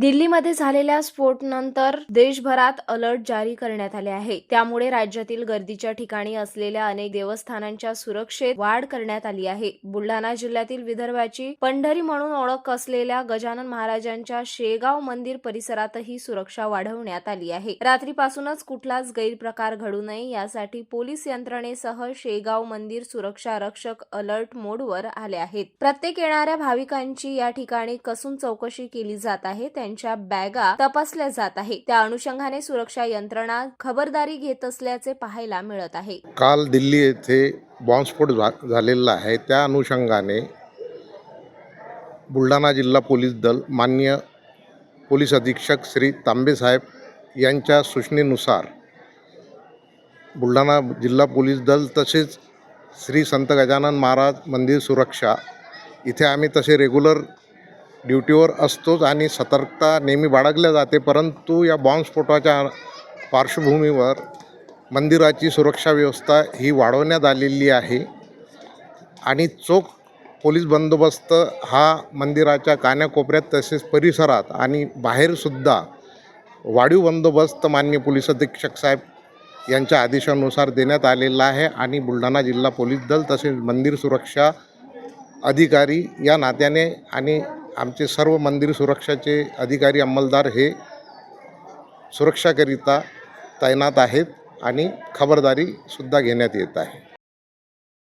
दिल्लीमध्ये झालेल्या स्फोटनंतर देशभरात अलर्ट जारी करण्यात आले आहे. त्यामुळे राज्यातील गर्दीच्या ठिकाणी असलेल्या अनेक देवस्थानांच्या सुरक्षेत वाढ करण्यात आली आहे. बुलढाणा जिल्ह्यातील विदर्भाची पंढरी म्हणून ओळख असलेल्या गजानन महाराजांच्या शेगाव मंदिर परिसरातही सुरक्षा वाढवण्यात आली आहे. रात्रीपासूनच कुठलाच गैरप्रकार घडू नये यासाठी पोलीस यंत्रणेसह शेगाव मंदिर सुरक्षा रक्षक अलर्ट मोडवर आले आहेत. प्रत्येक येणाऱ्या भाविकांची या ठिकाणी कसून चौकशी केली जात आहे. त्यांच्या बॅगा तपासल्या जात आहे त्या अनुषंगाने सुरक्षा यंत्रणा खबरदारी घेत असल्याचे पाहायला मिळत आहे. काल दिल्ली येथे बॉम्बस्फोट झा झालेला आहे. त्या अनुषंगाने बुलढाणा जिल्हा पोलीस दल मान्य पोलीस अधीक्षक श्री तांबेसाहेब यांच्या सूचनेनुसार बुलढाणा जिल्हा पोलीस दल तसेच श्री संत गजानन महाराज मंदिर सुरक्षा इथे आम्ही तसे रेग्युलर ड्युटीवर असतोच आणि सतर्कता नेहमी बाळगल्या जाते परंतु या बॉम्बस्फोटाच्या पार्श्वभूमीवर मंदिराची सुरक्षा व्यवस्था ही वाढवण्यात आलेली आहे आणि चोख पोलीस बंदोबस्त हा मंदिराच्या कान्याकोपऱ्यात तसेच परिसरात आणि बाहेरसुद्धा वाढीव बंदोबस्त मान्य पोलीस अधीक्षक साहेब यांच्या आदेशानुसार देण्यात आलेला आहे आणि बुलढाणा जिल्हा पोलीस दल तसेच मंदिर सुरक्षा अधिकारी या नात्याने आणि आमचे सर्व मंदिर सुरक्षाचे अधिकारी अंमलदार हे सुरक्षाकरिता तैनात आहेत आणि खबरदारीसुद्धा घेण्यात येत आहे.